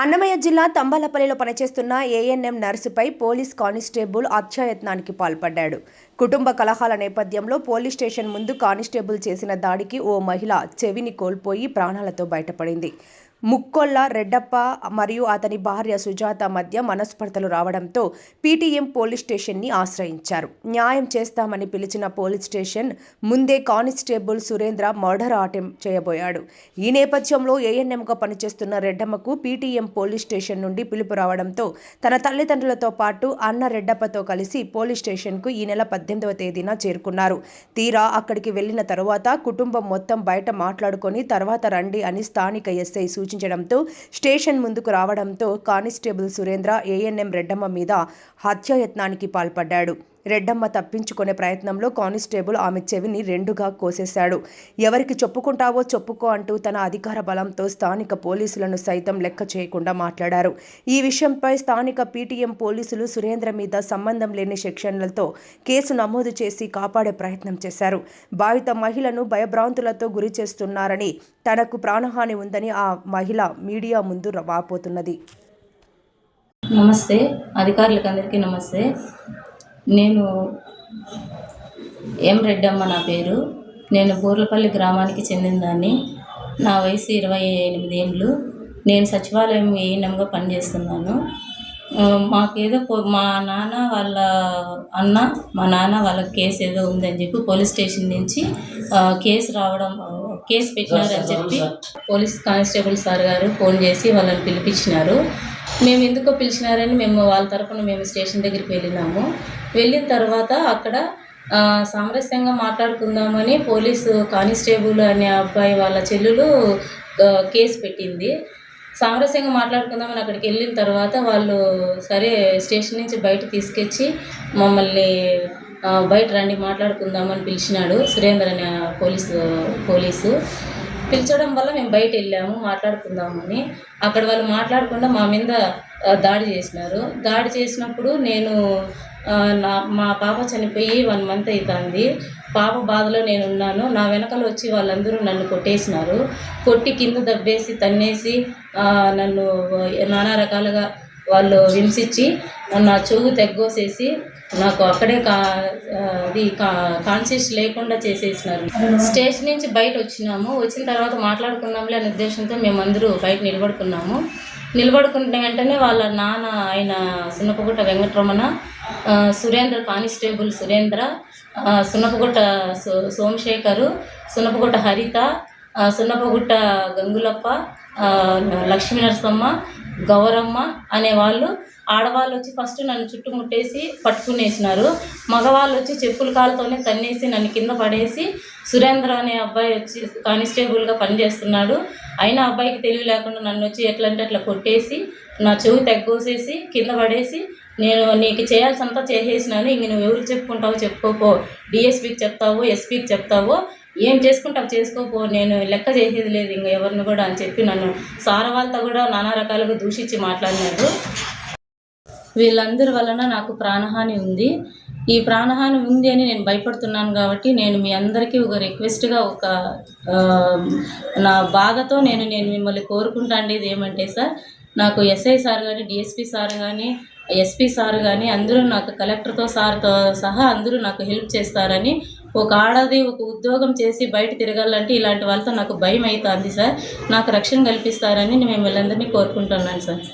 అన్నమయ్య జిల్లా తంబాలపల్లిలో పనిచేస్తున్న ఏఎన్ఎం నర్సుపై పోలీస్ కానిస్టేబుల్ హత్యాయత్నానికి పాల్పడ్డాడు. కుటుంబ కలహాల నేపథ్యంలో పోలీస్ స్టేషన్ ముందు కానిస్టేబుల్ చేసిన దాడికి ఓ మహిళ చెవిని కోల్పోయి ప్రాణాలతో బయటపడింది. ముక్కొల్ల రెడ్డప్ప మరియు అతని భార్య సుజాత మధ్య మనస్పర్ధలు రావడంతో పీటీఎం పోలీస్ స్టేషన్ని ఆశ్రయించారు. న్యాయం చేస్తామని పిలిచిన పోలీస్ స్టేషన్ ముందే కానిస్టేబుల్ సురేంద్ర మర్డర్ అటెంప్ట్ చేయబోయాడు. ఈ నేపథ్యంలో ఏఎన్ఎంగా పనిచేస్తున్న రెడ్డమ్మకు పీటీఎం పోలీస్ స్టేషన్ నుండి పిలుపు రావడంతో తన తల్లిదండ్రులతో పాటు అన్న రెడ్డప్పతో కలిసి పోలీస్ స్టేషన్కు ఈ నెల పద్దెనిమిదవ తేదీన చేరుకున్నారు. తీరా అక్కడికి వెళ్ళిన తరువాత కుటుంబం మొత్తం బయట మాట్లాడుకొని తర్వాత రండి అని స్థానిక ఎస్ఐ సూచించడంతో స్టేషన్ ముందుకు రావడంతో కానిస్టేబుల్ సురేంద్ర ఏఎన్ఎం రెడ్డమ్మ మీద హత్యాయత్నానికి పాల్పడ్డాడు. రెడ్డమ్మ తప్పించుకునే ప్రయత్నంలో కానిస్టేబుల్ ఆమె చెవిని రెండుగా కోసేశాడు. ఎవరికి చెప్పుకుంటావో చెప్పుకో అంటూ తన అధికార బలంతో స్థానిక పోలీసులను సైతం లెక్క చేయకుండా మాట్లాడారు. ఈ విషయంపై స్థానిక పీటీఎం పోలీసులు సురేంద్ర మీద సంబంధం లేని సెక్షన్లతో కేసు నమోదు చేసి కాపాడే ప్రయత్నం చేశారు. బాధిత మహిళను భయభ్రాంతులతో గురి చేస్తున్నారని తనకు ప్రాణహాని ఉందని ఆ మహిళ మీడియా ముందు వాపోతున్నది. నమస్తే. అధికారులకు అందరికీ నమస్తే. నేను ఎం రెడ్డమ్మ నా పేరు. నేను బూర్లపల్లి గ్రామానికి చెందినదాన్ని. నా వయసు ఇరవై ఎనిమిది ఏళ్ళు. నేను సచివాలయం ఏఎన్ఎంగా పనిచేస్తున్నాను. మాకేదో మా నాన్న వాళ్ళ అన్న మా నాన్న వాళ్ళ కేసు ఏదో ఉందని చెప్పి పోలీస్ స్టేషన్ నుంచి కేసు రావడం కేసు పెట్టినారని చెప్పి పోలీస్ కానిస్టేబుల్ సార్ గారు ఫోన్ చేసి వాళ్ళని పిలిపించినారు. మేము ఎందుకో పిలిచినారని మేము వాళ్ళ తరఫున మేము స్టేషన్ దగ్గరికి వెళ్ళినాము. వెళ్ళిన తర్వాత అక్కడ సామరస్యంగా మాట్లాడుకుందామని పోలీసు కానిస్టేబుల్ అనే అబ్బాయి వాళ్ళ చెల్లెలు కేసు పెట్టింది. సామరస్యంగా మాట్లాడుకుందామని అక్కడికి వెళ్ళిన తర్వాత వాళ్ళు సరే స్టేషన్ నుంచి బయట తీసుకొచ్చి మమ్మల్ని బయట రండి మాట్లాడుకుందామని పిలిచినాడు సురేందర్ అనే పోలీసు పోలీసు. పిలిచడం వల్ల మేము బయట వెళ్ళాము మాట్లాడుకుందామని అక్కడ వాళ్ళు మాట్లాడకుండా మా మీద దాడి చేసినారు. దాడి చేసినప్పుడు నేను నా మా పాప చనిపోయి వన్ మంత్ అవుతుంది. పాప బాధలో నేను ఉన్నాను. నా వెనకాల వచ్చి వాళ్ళందరూ నన్ను కొట్టేసినారు. కొట్టి కింద దబ్బేసి తన్నేసి నన్ను నానా రకాలుగా వాళ్ళు హింసించి నా చెవు తెగ్గోసేసి నాకు అక్కడే కా అది కా కాన్షియస్ లేకుండా చేసేసినారు. స్టేషన్ నుంచి బయట వచ్చినాము. వచ్చిన తర్వాత మాట్లాడుకున్నాంలే అనే ఉద్దేశంతో మేమందరూ బయట నిలబడుకున్నాము. నిలబడుకున్న వెంటనే వాళ్ళ నాన్న ఆయన సున్నపగుట్ట వెంకటరమణ సురేంద్ర కానిస్టేబుల్ సురేంద్ర సున్నపగుట్ట సో సోమశేఖరు సున్నపగుట్ట హరిత సున్నపగుట్ట గంగులప్ప లక్ష్మీ నరసమ్మ గౌరమ్మ అనే వాళ్ళు ఆడవాళ్ళు వచ్చి ఫస్ట్ నన్ను చుట్టుముట్టేసి పట్టుకునేసినారు. మగవాళ్ళు వచ్చి చెప్పుల కాలుతోనే తన్నేసి నన్ను కింద పడేసి సురేంద్ర అనే అబ్బాయి వచ్చి కానిస్టేబుల్గా పనిచేస్తున్నాడు. అయినా అబ్బాయికి తెలివి లేకుండా నన్ను వచ్చి ఎట్లా అంటే అట్లా కొట్టేసి నా చెవి తగ్గోసేసి కింద పడేసి నేను నీకు చేయాల్సినంత చేసేసినాను. ఇంక నువ్వు ఎవరికి చెప్పుకుంటావో చెప్పుకోపో. డిఎస్పీకి చెప్తావో ఎస్పీకి చెప్తావో ఏం చేసుకుంటావు? చేసుకోపో నేను లెక్క చేసేది లేదు ఇంక ఎవరిని కూడా అని చెప్పి నన్ను సార్ వాళ్ళతో కూడా నానా రకాలుగా దూషించి మాట్లాడినారు. వీళ్ళందరి వలన నాకు ప్రాణహాని ఉంది. ఈ ప్రాణహాని ఉంది అని నేను భయపడుతున్నాను కాబట్టి నేను మీ అందరికీ ఒక రిక్వెస్ట్గా ఒక నా బాధతో నేను నేను మిమ్మల్ని కోరుకుంటాండేది ఏమంటే సార్ నాకు ఎస్ఐ సార్ కానీ డిఎస్పీ సార్ కానీ ఎస్పీ సార్ కానీ అందరూ నాకు కలెక్టర్తో సార్తో సహా అందరూ నాకు హెల్ప్ చేస్తారని ఒక ఆడది ఒక ఉద్యోగం చేసి బయట తిరగాలంటే ఇలాంటి వాళ్ళతో నాకు భయం అవుతుంది సార్. నాకు రక్షణ కల్పిస్తారని మేము మిమ్మల్ని అందరినీ కోరుకుంటున్నాను సార్.